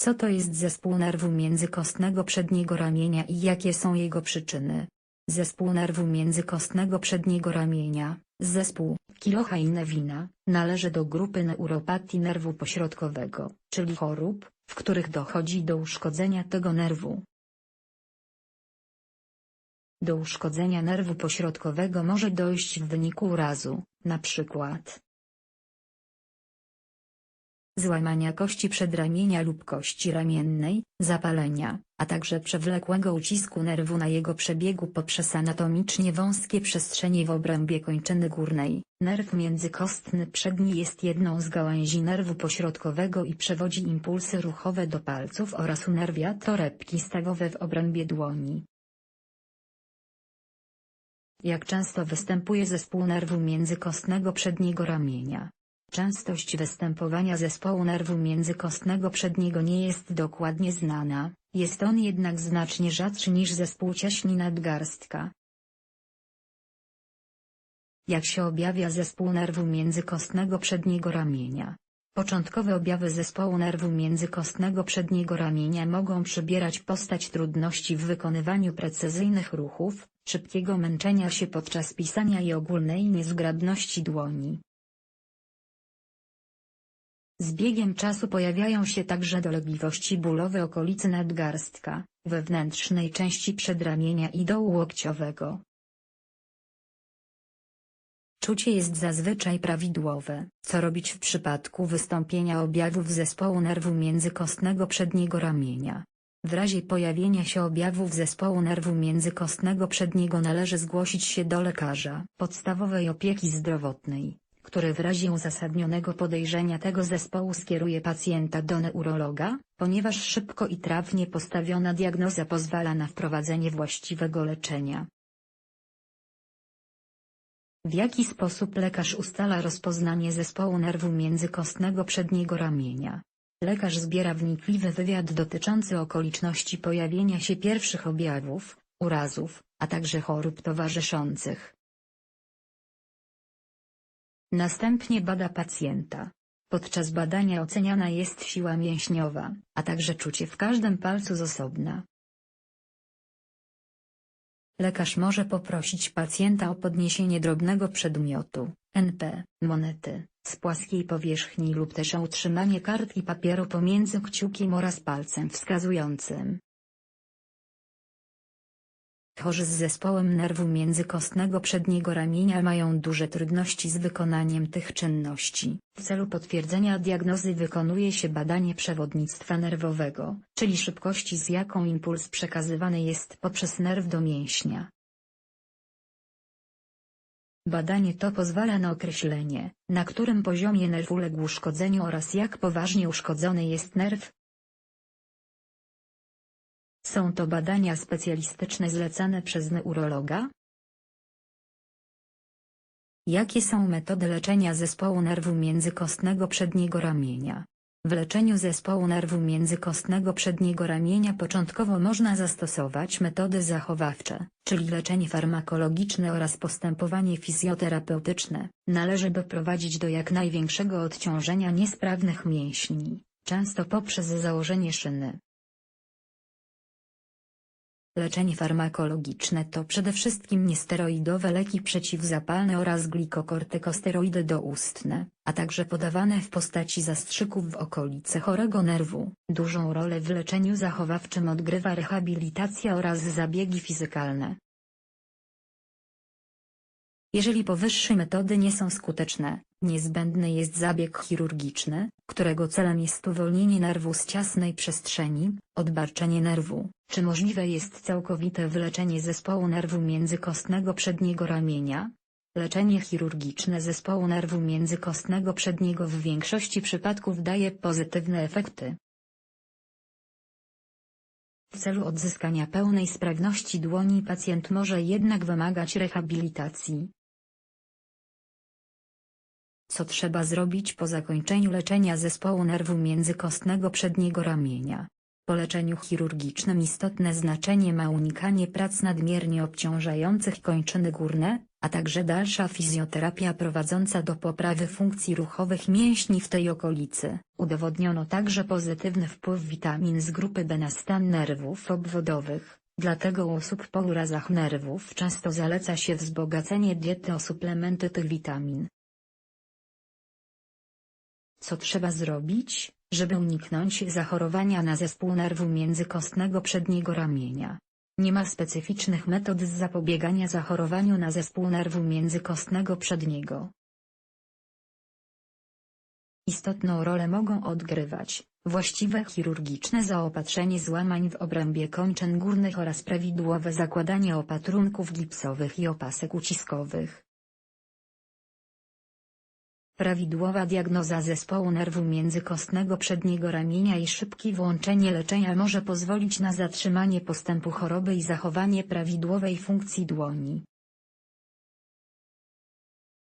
Co to jest zespół nerwu międzykostnego przedniego ramienia i jakie są jego przyczyny? Zespół nerwu międzykostnego przedniego ramienia, zespół Kilocha i Nevina, należy do grupy neuropatii nerwu pośrodkowego, czyli chorób, w których dochodzi do uszkodzenia tego nerwu. Do uszkodzenia nerwu pośrodkowego może dojść w wyniku urazu, np. złamania kości przedramienia lub kości ramiennej, zapalenia, a także przewlekłego ucisku nerwu na jego przebiegu poprzez anatomicznie wąskie przestrzenie w obrębie kończyny górnej. Nerw międzykostny przedni jest jedną z gałęzi nerwu pośrodkowego i przewodzi impulsy ruchowe do palców oraz unerwia torebki stawowe w obrębie dłoni. Jak często występuje zespół nerwu międzykostnego przedniego ramienia? Częstość występowania zespołu nerwu międzykostnego przedniego nie jest dokładnie znana, jest on jednak znacznie rzadszy niż zespół cieśni nadgarstka. Jak się objawia zespół nerwu międzykostnego przedniego ramienia? Początkowe objawy zespołu nerwu międzykostnego przedniego ramienia mogą przybierać postać trudności w wykonywaniu precyzyjnych ruchów, szybkiego męczenia się podczas pisania i ogólnej niezgrabności dłoni. Z biegiem czasu pojawiają się także dolegliwości bólowe okolicy nadgarstka, wewnętrznej części przedramienia i dołu łokciowego. Czucie jest zazwyczaj prawidłowe. Co robić w przypadku wystąpienia objawów zespołu nerwu międzykostnego przedniego ramienia? W razie pojawienia się objawów zespołu nerwu międzykostnego przedniego należy zgłosić się do lekarza podstawowej opieki zdrowotnej, który w razie uzasadnionego podejrzenia tego zespołu skieruje pacjenta do neurologa, ponieważ szybko i trafnie postawiona diagnoza pozwala na wprowadzenie właściwego leczenia. W jaki sposób lekarz ustala rozpoznanie zespołu nerwu międzykostnego przedniego ramienia? Lekarz zbiera wnikliwy wywiad dotyczący okoliczności pojawienia się pierwszych objawów, urazów, a także chorób towarzyszących. Następnie bada pacjenta. Podczas badania oceniana jest siła mięśniowa, a także czucie w każdym palcu z osobna. Lekarz może poprosić pacjenta o podniesienie drobnego przedmiotu, NP, monety, z płaskiej powierzchni lub też o utrzymanie kartki papieru pomiędzy kciukiem oraz palcem wskazującym. Chorzy z zespołem nerwu międzykostnego przedniego ramienia mają duże trudności z wykonaniem tych czynności. W celu potwierdzenia diagnozy wykonuje się badanie przewodnictwa nerwowego, czyli szybkości z jaką impuls przekazywany jest poprzez nerw do mięśnia. Badanie to pozwala na określenie, na którym poziomie nerw uległ uszkodzeniu oraz jak poważnie uszkodzony jest nerw, są to badania specjalistyczne zlecane przez neurologa? Jakie są metody leczenia zespołu nerwu międzykostnego przedniego ramienia? W leczeniu zespołu nerwu międzykostnego przedniego ramienia początkowo można zastosować metody zachowawcze, czyli leczenie farmakologiczne oraz postępowanie fizjoterapeutyczne. Należy doprowadzić do jak największego odciążenia niesprawnych mięśni, często poprzez założenie szyny. Leczenie farmakologiczne to przede wszystkim niesteroidowe leki przeciwzapalne oraz glikokortykosteroidy doustne, a także podawane w postaci zastrzyków w okolice chorego nerwu. Dużą rolę w leczeniu zachowawczym odgrywa rehabilitacja oraz zabiegi fizykalne. Jeżeli powyższe metody nie są skuteczne, niezbędny jest zabieg chirurgiczny, którego celem jest uwolnienie nerwu z ciasnej przestrzeni, odbarczenie nerwu. Czy możliwe jest całkowite wyleczenie zespołu nerwu międzykostnego przedniego ramienia? Leczenie chirurgiczne zespołu nerwu międzykostnego przedniego w większości przypadków daje pozytywne efekty. W celu odzyskania pełnej sprawności dłoni pacjent może jednak wymagać rehabilitacji. Co trzeba zrobić po zakończeniu leczenia zespołu nerwu międzykostnego przedniego ramienia? Po leczeniu chirurgicznym istotne znaczenie ma unikanie prac nadmiernie obciążających kończyny górne, a także dalsza fizjoterapia prowadząca do poprawy funkcji ruchowych mięśni w tej okolicy. Udowodniono także pozytywny wpływ witamin z grupy B na stan nerwów obwodowych, dlatego u osób po urazach nerwów często zaleca się wzbogacenie diety o suplementy tych witamin. Co trzeba zrobić, żeby uniknąć zachorowania na zespół nerwu międzykostnego przedniego ramienia? Nie ma specyficznych metod zapobiegania zachorowaniu na zespół nerwu międzykostnego przedniego. Istotną rolę mogą odgrywać właściwe chirurgiczne zaopatrzenie złamań w obrębie kończyn górnych oraz prawidłowe zakładanie opatrunków gipsowych i opasek uciskowych. Prawidłowa diagnoza zespołu nerwu międzykostnego przedniego ramienia i szybkie włączenie leczenia może pozwolić na zatrzymanie postępu choroby i zachowanie prawidłowej funkcji dłoni.